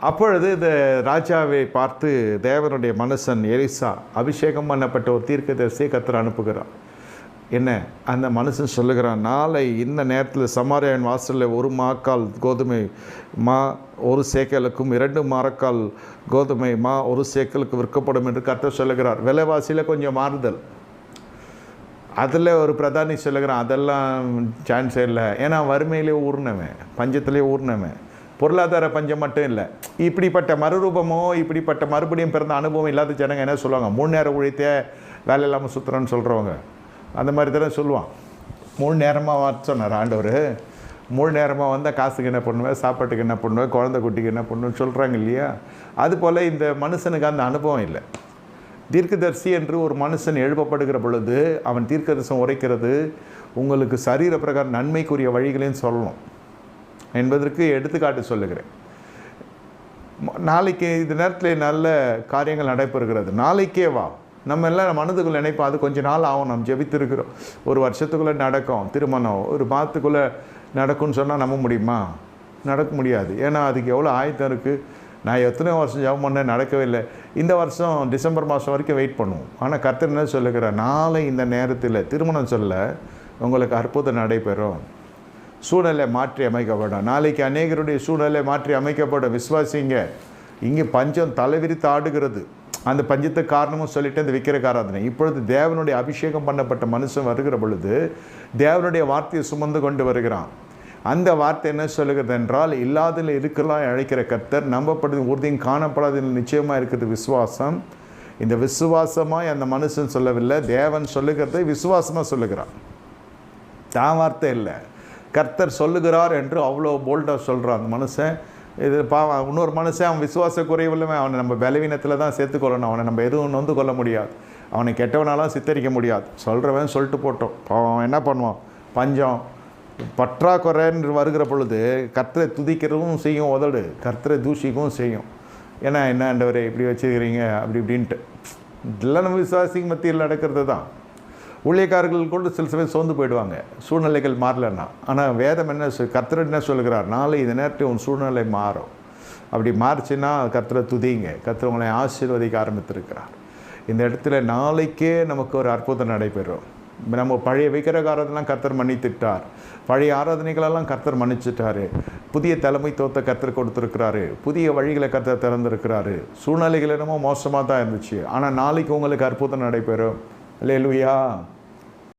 அப்பொழுது இந்த ராஜாவை பார்த்து தேவனுடைய மனுஷன் எலிசா அபிஷேகம் பண்ணப்பட்ட ஒரு தீர்க்கதரிசியை கத்தர் அனுப்புகிறார். என்ன? அந்த மனுஷன் சொல்லுகிறான் நாளை இந்த நேரத்தில் சமாரியாவின் வாசலில் ஒரு மாக்கால் கோதுமை மா ஒரு சேக்கலுக்கும் இரண்டு மரக்கால் கோதுமை மா ஒரு சேக்கலுக்கு விற்கப்படும் என்று கர்த்தர் சொல்லுகிறார். விலைவாசியில் கொஞ்சம் மாறுதல். அதில் ஒரு பிரதானி சொல்லுகிறான் அதெல்லாம் சான்ஸே இல்லை. ஏன்னா வறுமையிலே ஊர்னவன் பஞ்சத்திலே ஊர்னவன். பொருளாதார பஞ்சம் மட்டும் இல்லை. இப்படிப்பட்ட மறுரூபமோ இப்படிப்பட்ட மறுபடியும் பிறந்த அனுபவம் இல்லாத ஜனங்க என்ன சொல்லுவாங்க? மூணு நேரம் உழைத்தே வேலை இல்லாமல் சுற்றுறேன்னு சொல்கிறவங்க அந்த மாதிரி தானே சொல்லுவான். மூணு நேரமாக சொன்னார் ஆண்டவர். மூணு நேரமாக வந்தால் காசுக்கு என்ன பண்ணுவேன் சாப்பாட்டுக்கு என்ன பண்ணுவேன் குழந்தை குட்டிக்கு என்ன பண்ணுவேன்னு சொல்கிறாங்க இல்லையா? அதுபோல் இந்த மனுஷனுக்கு அந்த அனுபவம் இல்லை. தீர்க்கதரிசி என்று ஒரு மனுஷன் எழுப்பப்படுகிற பொழுது அவன் தீர்க்கதரிசனம் உரைக்கிறது உங்களுக்கு சரீர பிரகாரம் நன்மைக்குரிய வழிகளையும் சொல்லணும். என்பதற்கு எடுத்துக்காட்டு சொல்லுகிறேன். நாளைக்கு இந்த நேரத்தில் நல்ல காரியங்கள் நடைபெறுகிறது. நாளைக்கே வா. நம்ம எல்லாம் மனதுக்குள்ள நினைப்போம் அது கொஞ்ச நாள் ஆகும் நம்ம ஜெபித்திருக்கிறோம். ஒரு வருஷத்துக்குள்ளே நடக்கும் திருமணம் ஒரு மாதத்துக்குள்ளே நடக்கும்னு சொன்னால் நம்ப முடியுமா? நடக்க முடியாது. ஏன்னா அதுக்கு எவ்வளோ ஆயத்தம் இருக்குது நான் எத்தனை வருஷம் ஜெபம் பண்ணேன் நடக்கவே இல்லை. இந்த வருஷம் டிசம்பர் மாதம் வரைக்கும் வெயிட் பண்ணுவோம். ஆனால் கர்த்தர் என்ன சொல்லுகிற நாளை இந்த நேரத்தில் திருமணம் சொல்ல உங்களுக்கு அற்புதம் நடைபெறும். சூழ்நிலை மாற்றி அமைக்கப்படும் நாளைக்கு அநேகருடைய சூழலை மாற்றி அமைக்கப்படும். விசுவாசிங்க இங்கே பஞ்சம் தலைவிரித்து ஆடுகிறது. அந்த பஞ்சத்தை காரணமும் சொல்லிட்டு அந்த விக்கிரக ஆராதனை. இப்பொழுது தேவனுடைய அபிஷேகம் பண்ணப்பட்ட மனுஷன் வருகிற பொழுது தேவனுடைய வார்த்தையை சுமந்து கொண்டு வருகிறான். அந்த வார்த்தை என்ன சொல்லுகிறது என்றால் இல்லாதில் இருக்கலாம் அழைக்கிற கர்த்தர் நம்பப்படுது உறுதியும் காணப்படாததில் நிச்சயமாக இருக்கிறது விசுவாசம். இந்த விசுவாசமாய் அந்த மனுஷன் சொல்லவில்லை. தேவன் சொல்லுகிறதை விசுவாசமாக சொல்லுகிறான். தான் வார்த்தை இல்லை. கர்த்தர் சொல்லுகிறார் என்று அவ்வளோ போல்டாக சொல்கிறான் அந்த மனுஷன். இது பாவம் இன்னொரு மனுஷன் அவன் விசுவாச குறைவில்லாமல் அவனை நம்ம பலவீனத்தில் தான் சேர்த்துக்கொள்ளணும். அவனை நம்ம எதுவும் நொந்து கொள்ள முடியாது. அவனை கெட்டவனாலாம் சித்தரிக்க முடியாது. சொல்கிறவன் சொல்லிட்டு போட்டோம். பாவம் அவன் என்ன பண்ணுவான்? பஞ்சம். பற்றாக்குறைன்னு வருகிற பொழுது கர்த்தரை துதிக்கிறதும் செய்யும் உதடு. கர்த்தரை தூஷிக்கவும் செய்யும். ஏன்னா என்ன இப்படி வச்சுக்கிறீங்க அப்படி இப்படின்ட்டு. இதெல்லாம் நம்ம விசுவாசிக்கு மத்தியில் நடக்கிறது தான் ஊழியக்காரர்கள் கூட சில சமயம் சோர்ந்து போயிடுவாங்க. சூழ்நிலைகள் மாறலன்னா. ஆனால் வேதம் என்ன கர்த்தர் என்ன சொல்கிறார் நாளை இந்த நேரத்தில் உன் சூழ்நிலை மாறும். அப்படி மாறுச்சுன்னா கர்த்தரை துதிங்க. கர்த்தர் உங்களை ஆசீர்வதிக்க ஆரம்பித்திருக்கிறார். இந்த இடத்துல நாளைக்கே நமக்கு ஒரு அற்புதம் நடைபெறும். நம்ம பழைய விக்கிரகாரதெல்லாம் கர்த்தர் மன்னித்துட்டார். பழைய ஆராதனைகளெல்லாம் கர்த்தர் மன்னிச்சிட்டாரு. புதிய தலைமை கர்த்தர் கொடுத்துருக்கிறாரு. புதிய வழிகளை கர்த்தர் திறந்திருக்கிறாரு. சூழ்நிலைகள் என்னமோ மோசமாக தான் இருந்துச்சு. ஆனால் நாளைக்கு உங்களுக்கு அற்புதம் நடைபெறும். அல்லேலூயா